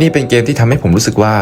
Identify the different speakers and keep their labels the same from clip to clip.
Speaker 1: นี่เป็นเกมที่ทำให้ผมรู้สึกว่า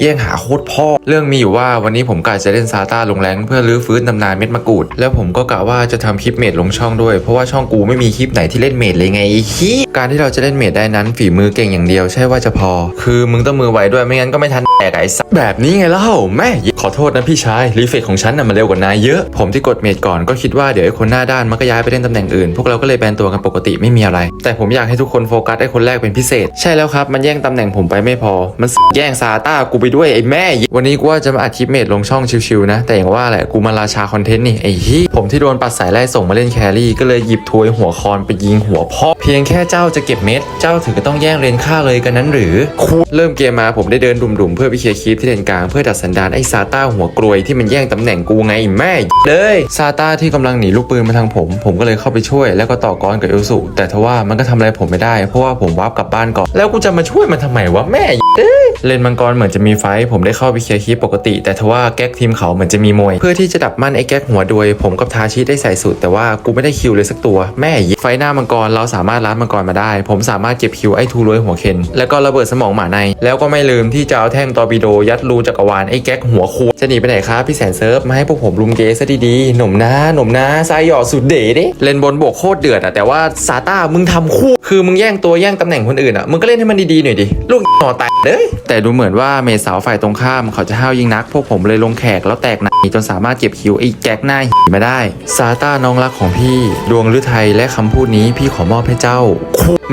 Speaker 1: แย่งหาโคตรพ่อ เรื่องมีอยู่ว่าวันนี้ผมกะจะเล่นซาต้าลงแรงเพื่อรื้อฟื้นตำนานเม็ดมะกรูด แล้วผมก็กะว่าจะทำคลิปเมดลงช่องด้วย เพราะว่าช่องกูไม่มีคลิปไหนที่เล่นเมดเลยไงไอ้ขี้การที่เราจะเล่นเมดได้นั้น ฝีมือเก่งอย่างเดียวใช่ว่าจะพอ คือมึงต้องมือไวด้วยไม่งั้นก็ไม่ทันแตกไอ้สัแบบนี้ไงเล่าแม่ขอโทษนะพี่ชายรีเฟกของฉันน่ะมันเร็วกว่านายเยอะ ผมที่กดเมดก่อนก็คิดว่าเดี๋ยวไอ้คนหน้าด้านมันก็ย้ายไปเล่นตำแหน่งอื่น พวกเราก็เลยแบนตัวกันปกติไม่มีอะไร แต่ผมอยากให้ทุกคนโฟกัสไอ้คนแรกเป็นพิเศษ ใช่แล้วครับมันแย่งตำแหน่งผมไปไม่พอ มันแย่งซาต้ากูไปด้วยไอ้แม่ วันนี้กูว่าจะมาอัดคลิปเมดลงช่องชิวๆนะ แต่อย่างว่าแหละกูมาราชาคอนเทนต์นี่ไอ้ฮียผมที่โดนปัดสายไล่ส่งมาเล่นแครี่ก็เลยหยิบถวยหัวคอนไปยิงหัวพ่อเพียงแค่เจ้าจะเก็บเม็ด เจ้าถึงก็ต้องแย่งเลนค่าเลยกันนั้นหรือคูเริ่มเกมมาผมได้เดินดุ่มๆเพื่อไปเคลียร์คลิปที่เลนกลางเพื่อดัดสันดานไอ้ซาต้าหัวกรวยที่มันแย่งตำแหน่งกูไงแม่เลยซาต้าที่กำลังหนีลูกปืนมาทางผม ผมก็เลยเข้าไปช่วย แล้วก็ต่อกรกับเอลสุแต่ทว่ามันก็ทำอะไรผมไม่ได้ เพราะว่าผมวาร์ปกลับบ้านก่อนแล้วกูจะมาช่วยมันทำไมวะแม่เเลนมังกรเหมือนจะมีไฟ ผมได้เข้าไปเคลียร์คลิปปกติ แต่ทว่าแก๊กทีมเขาเหมือนจะมีมวย เพื่อที่จะดับมั่นไอ้แก๊กหัวดวยผมกับทาชิได้ใส่สูตรแต่ว่ากูไม่ได้คิวเลยสักตัว แม่ไฟหน้ามังกรเราสามารถล้านมังกรมาได้ ผมสามารถเก็บคิวไอ้ทูรวยหัวเคนแล้วก็ระเบิดสมองหมาใน แล้วก็ไม่ลืมที่จะเอาแท่งตอร์ปิโดยัดรูจักรวาลไอ้แก๊กหัวคูจะหนีไปไหนครับพี่แสนเซิร์ฟมาให้พวกผมลุมเกสซะดีๆหนุ่มนะหนุ่มนะซายหยอดสุดเด๋เด้เลนบนบวกโคตรเดือดอะแต่ว่าซาต้ามึงทำคู่ คือมึงแย่งตัวแย่งตำแหน่งคนอื่นอะมึงก็เล่นให้มันดีๆหน่อยดิลูก นอแตกเลยแต่ดูเหมือนว่าเมสาวฝ่ายตรงข้ามเขาจะห้าวยิงนัก พวกผมเลยลงแขกแล้วแตกหนักจนสามารถเก็บคิวไอ้แจ็คหน้าหีมาได้ ซาต้าน้องรักของพี่ ดวงฤทัยและคำพูดนี้พี่ขอมอบให้เจ้า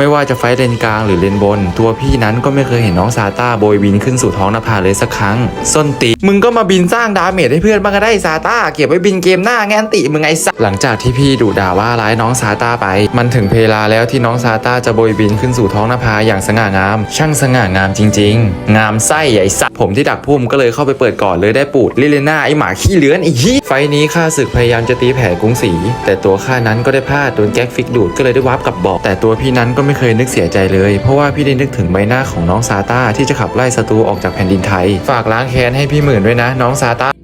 Speaker 1: ไม่ว่าจะไฟเลนกลางหรือเลนบน ตัวพี่นั้นก็ไม่เคยเห็นน้องซาต้าโบยบินขึ้นสู่ท้องนภาเลยสักครั้งส้นตีมึงก็มาบินสร้างดาเมจให้เพื่อนบ้างก็ได้ซาต้าเก็บไว้บินเกมหน้าแงนติมึงไงสัหลังจากที่พี่ดุด่าว่าร้ายน้องซาต้าไป มันถึงเพลาแล้วที่น้องซาต้าจะโบยบินขึ้นสู่ท้องนภาอย่างสง่างาม ช่างสง่างามจริง ๆ งามไส้ไอ้สัสผมที่ดักพุ่มก็เลยเข้าไปเปิดก่อนเลยได้ปูดลิเลน่าไอหมาขี้เลื้อนไอ้ยี่ไฟนี้ข้าศึกพยายามจะตีแผ่กรุงศรีแต่ตัวข้านั้นก็ได้พลาดโดนแก๊กฟิกดูดก็เลยได้วาร์ปกลับบอกแต่ตัวพี่นั้นก็ไม่เคยนึกเสียใจเลย เพราะว่าพี่ได้นึกถึงใบหน้าของน้องซาต้าที่จะขับไล่ศัตรูออกจากแผ่นดินไทย ฝากล้างแค้นให้พี่หมื่นด้วยนะ น้องซาต้า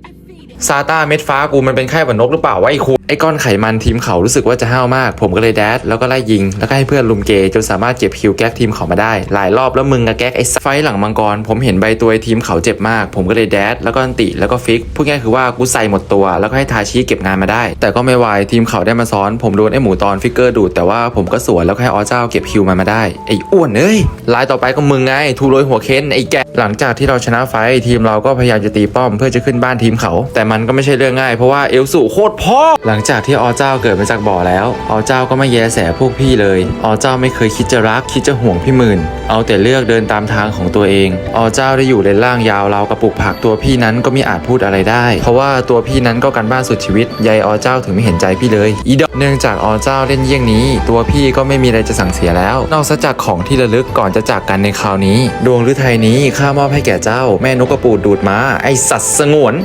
Speaker 1: ซาต้าเม็ดฟ้ากูมันเป็นไข้หวัดนกหรือเปล่าวะไอ้คูไอ้ก้อนไขมันทีมเขารู้สึกว่าจะห้าวมาก ผมก็เลยแดดแล้วก็ไล่ยิง แล้วก็ให้เพื่อนลุมเกย์จนสามารถเก็บคิวแก๊กทีมเขามาได้ หลายรอบแล้วมึงกับแก๊กไอ้ไฟหลังมังกร ผมเห็นใบตัวไอ้ทีมเขาเจ็บมาก ผมก็เลยแดดแล้วก็อันติแล้วก็ฟิกพูดง่ายคือว่ากูใส่หมดตัว แล้วก็ให้ทาชิเก็บงานมาได้ แต่ก็ไม่ไหวทีมเขาได้มาซ้อน ผมโดนไอ้หมูตอนฟิกเกอร์ดูดแต่ว่าผมก็สวนแล้วก็ให้ออเจ้าเก็บคิวมันมาได้ไอ้อ้วนเอ้ยลายต่อไปก็มึงไงทูโรยหัวเค้นไอ้แกหลังจากที่เราชนะไฟท์ทีมเราก็พยายามจะตีป้อมเพื่อจะขึ้นบ้านทีมเขาแต่มันก็ไม่ใช่เรื่องง่ายเพราะว่าเอลสูโคตรพ่อ หลังจากที่อเจ้าเกิดมาจากบ่อแล้วอเจ้าก็ไม่แยแสพวกพี่เลยอเจ้าไม่เคยคิดจะรักคิดจะห่วงพี่หมื่น เอาแต่เลือกเดินตามทางของตัวเองอเจ้าได้อยู่เลนล่างยาวเรากระปุกผักตัวพี่นั้นก็ไม่อาจพูดอะไรได้ เพราะว่าตัวพี่นั้นก็การบ้านสุดชีวิตยายอเจ้าถึงไม่เห็นใจพี่เลยอีดอกเนื่องจากอเจ้าเล่นเยี่ยงนี้ ตัวพี่ก็ไม่มีอะไรจะสั่งเสียแล้ว นอกจากของที่ระลึกก่อนจะจากกันในคราวนี้ ดวงฤทัยนี้ข้ามอบให้แก่เจ้า แม่นกกระปูดดูดมาไอสัตว์สงวน